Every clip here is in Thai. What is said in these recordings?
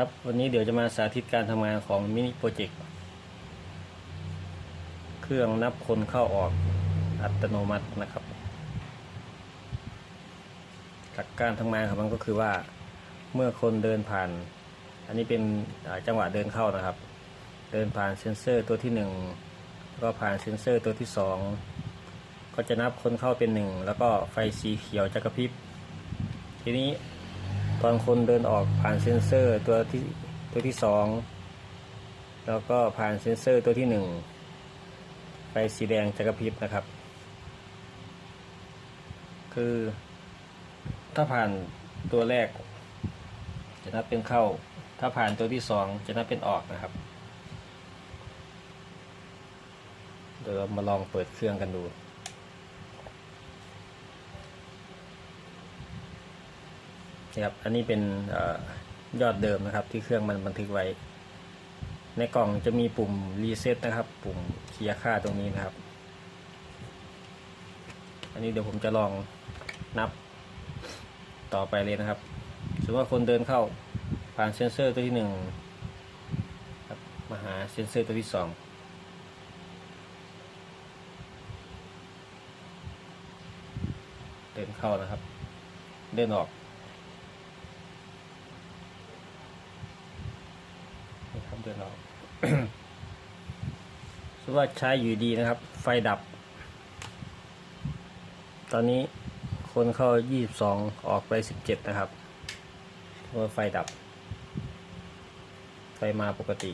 ครับวันนี้เดี๋ยวจะมาสาธิตการทำงานของมินิโปรเจกต์เครื่องนับคนเข้าออกอัตโนมัตินะครับ หลักการทำงานของมันก็คือว่าเมื่อคนเดินผ่าน อันนี้เป็นจังหวะเดินเข้านะครับ เดินผ่านเซ็นเซอร์ตัวที่หนึ่งแล้วก็ผ่านเซ็นเซอร์ตัวที่สองก็จะนับคนเข้าเป็นหนึ่งแล้วก็ไฟสีเขียวจะกระพริบทีนี้ ตอนคนเดินออกผ่านเซ็นเซอร์ตัวที่ตัวที่สองแล้วก็ผ่านเซ็นเซอร์ตัวที่หนึ่งไฟสีแดงจะกระพริบนะครับ คือ ถ้าผ่านตัวแรก จะนับเป็นเข้า ถ้าผ่านตัวที่สองจะนับเป็นออกนะครับ เดี๋ยวมาลองเปิดเครื่องกันดู นะครับ อันนี้เป็นอยอดเดิมนะครับ ที่เครื่องมันบันทึกไว้ ในกล่องจะมีปุ่มรีเซ็ตนะครับ ปุ่มเคลียร์ค่าตรงนี้นะครับ อันนี้เดี๋ยวผมจะลองนับต่อไปเลยนะครับ สมมติว่าคนเดินเข้าผ่านเซนเซอร์ตัวที่หนึ่งมาหาเซนเซอร์ตัวที่สองเดินเข้านะครับ เดินออก นี่ครับเนออกสว่าใช้อยู่ดีนะครับ ไฟดับ ตอนนี้คนเข้า 22 ออกไป 17 นะครับว่าไฟดับ ไฟมาปกติ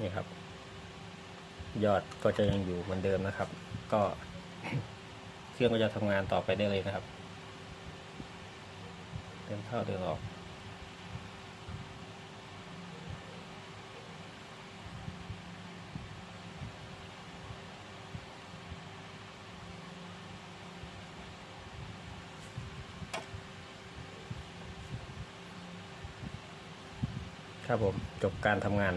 นี่ครับ ยอดก็จะยังอยู่เหมือนเดิมนะครับ ก็เครื่องก็จะทำงานต่อไปได้เลยนะครับ เดินเข้าเดินออก ครับผมจบการทำงาน